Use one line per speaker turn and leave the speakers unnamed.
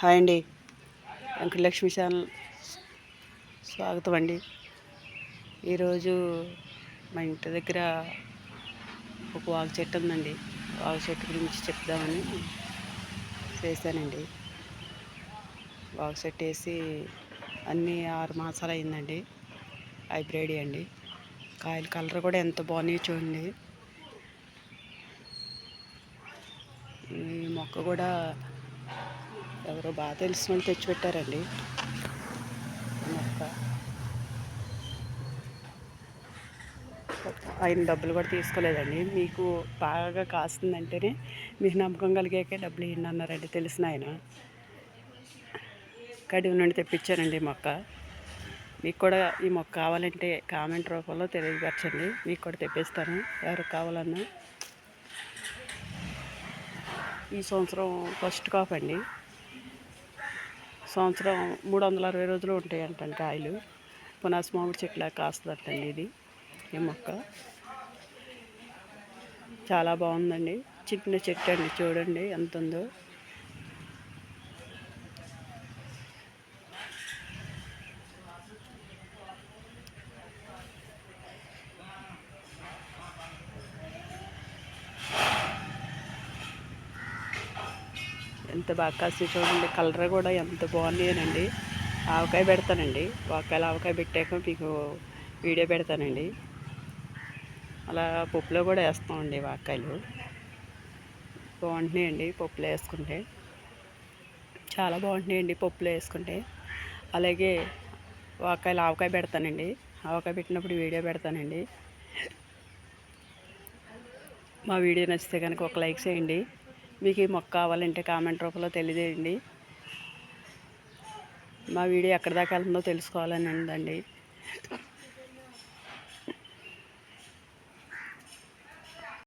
Hi అండి. Venkatalakshmi channel. స్వాగతం అండి. ఈరోజు మా ఇంటి దగ్గర ఒక వాగు చెట్టు ఉందండి. వాగు చెట్టు గురించి చెప్దామని చేశానండి. వాగు చెట్టు వేసి అన్నీ ఆరు మాసాలు అయిందండి. హైబ్రిడ్ అండి. కాయల కలర్ కూడా ఎంత బాగున్నాయో చూడండి. ఈ మొక్క కూడా ఎవరో బాగా తెలిసిన వాళ్ళు తెచ్చిపెట్టారండి. ఈ మొక్క ఆయన డబ్బులు కూడా తీసుకోలేదండి. మీకు బాగా కాస్తుందంటేనే మీకు నమ్మకం కలిగాకే డబ్బులు ఇవ్వండి అన్నారండి తెలిసిన ఆయన. కడివి నుండి తెప్పించానండి ఈ మొక్క. మీకు కూడా ఈ మొక్క కావాలంటే కామెంట్ రూపంలో తెలియపరచండి. మీకు కూడా తెప్పిస్తాను. ఎవరికి కావాలన్నా. ఈ సంవత్సరం ఫస్ట్ కాప్ అండి. సంవత్సరం మూడు వందల అరవై రోజులు ఉంటాయంటండి కాయలు పునాస్ మామిడి చెట్లా కాస్తుందంటండి ఇది ఈ మొక్క. చాలా బాగుందండి. చిన్న చెట్టు అండి చూడండి ఎంత ఉందో ఎంత బాగా కాసి చూడండి కలర్ కూడా ఎంత బాగున్నాయనండి. ఆవకాయ పెడతానండి. వాకాయలు ఆవకాయ పెట్టాక మీకు వీడియో పెడతానండి. అలా పప్పులో కూడా వేస్తామండి వాకాయలు బాగుంటున్నాయండి పప్పులో వేసుకుంటే. చాలా బాగుంటున్నాయండి పప్పులో వేసుకుంటే. అలాగే వాకాయలు ఆవకాయ పెడతానండి. ఆవకాయ పెట్టినప్పుడు వీడియో పెడతానండి. మా వీడియో నచ్చితే కనుక ఒక లైక్ చేయండి. మీకు ఈ మొక్క కావాలంటే కామెంట్ రూపంలో తెలియజేయండి. మా వీడియో ఎక్కడి దాకా వెళ్తుందో తెలుసుకోవాలని ఉందండి.